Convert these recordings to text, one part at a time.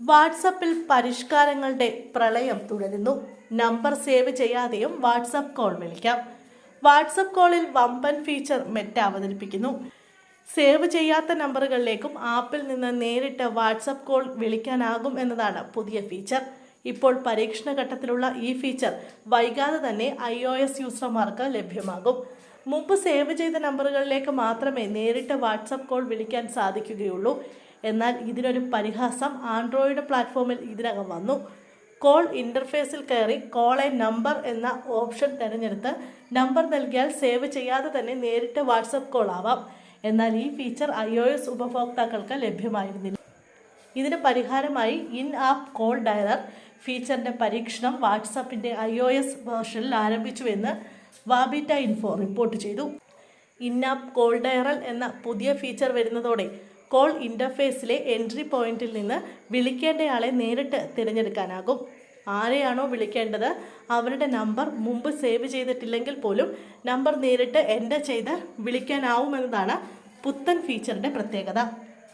വാട്സപ്പിൽ പരിഷ്കാരങ്ങളുടെ പ്രളയം തുടരുന്നു. നമ്പർ സേവ് ചെയ്യാതെയും വാട്സപ്പ് കോൾ വിളിക്കാം. വാട്സപ്പ് കോളിൽ വമ്പൻ ഫീച്ചർ മെറ്റ അവതരിപ്പിക്കുന്നു. സേവ് ചെയ്യാത്ത നമ്പറുകളിലേക്കും ആപ്പിൽ നിന്ന് നേരിട്ട് വാട്സപ്പ് കോൾ വിളിക്കാനാകും എന്നതാണ് പുതിയ ഫീച്ചർ. ഇപ്പോൾ പരീക്ഷണ ഘട്ടത്തിലുള്ള ഈ ഫീച്ചർ വൈകാതെ തന്നെ ഐ ഒ എസ് യൂസർമാർക്ക് ലഭ്യമാകും. മുമ്പ് സേവ് ചെയ്ത നമ്പറുകളിലേക്ക് മാത്രമേ നേരിട്ട് വാട്സപ്പ് കോൾ വിളിക്കാൻ സാധിക്കുകയുള്ളൂ. എന്നാൽ ഇതിനൊരു പരിഹാസം ആൻഡ്രോയിഡ് പ്ലാറ്റ്ഫോമിൽ ഇതിനകം വന്നു. കോൾ ഇന്റർഫേസിൽ കയറി കോൾ എ നമ്പർ എന്ന ഓപ്ഷൻ തിരഞ്ഞെടുത്ത് നമ്പർ നൽകിയാൽ സേവ് ചെയ്യാതെ തന്നെ നേരിട്ട് വാട്സപ്പ് കോൾ ആവാം. എന്നാൽ ഈ ഫീച്ചർ ഐ ഒ എസ് ഉപഭോക്താക്കൾക്ക് ലഭ്യമായിരുന്നില്ല. ഇതിന് പരിഹാരമായി ഇൻ ആപ്പ് കോൾ ഡയറർ ഫീച്ചറിന്റെ പരീക്ഷണം വാട്സപ്പിന്റെ ഐ ഒ എസ് വേർഷനിൽ ആരംഭിച്ചുവെന്ന് വാബിറ്റ ഇൻഫോ റിപ്പോർട്ട് ചെയ്തു. ഇൻ ആപ്പ് കോൾ ഡയറൽ എന്ന പുതിയ ഫീച്ചർ വരുന്നതോടെ കോൾ ഇന്റർഫേസിലെ എൻട്രി പോയിന്റിൽ നിന്ന് വിളിക്കേണ്ടയാളെ നേരിട്ട് തിരഞ്ഞെടുക്കാനാകും. ആരെയാണോ വിളിക്കേണ്ടത് അവരുടെ നമ്പർ മുമ്പ് സേവ് ചെയ്തിട്ടില്ലെങ്കിൽ പോലും നമ്പർ നേരിട്ട് എന്റർ ചെയ്ത് വിളിക്കാനാവുമെന്നതാണ് പുത്തൻ ഫീച്ചറിന്റെ പ്രത്യേകത.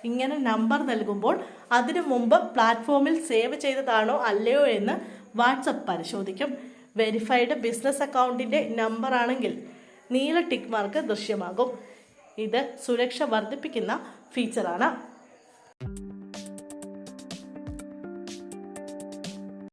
ഇങ്ങനെ നമ്പർ നൽകുമ്പോൾ അതിനു മുമ്പ് പ്ലാറ്റ്ഫോമിൽ സേവ് ചെയ്തതാണോ അല്ലയോ എന്ന് വാട്സപ്പ് പരിശോധിക്കും. വെരിഫൈഡ് ബിസിനസ് അക്കൗണ്ടിന്റെ നമ്പറാണെങ്കിൽ നീല ടിക്ക് മാർക്ക് ദൃശ്യമാകും. ഇത് സുരക്ഷ വർദ്ധിപ്പിക്കുന്ന ഫീച്ചറാണ്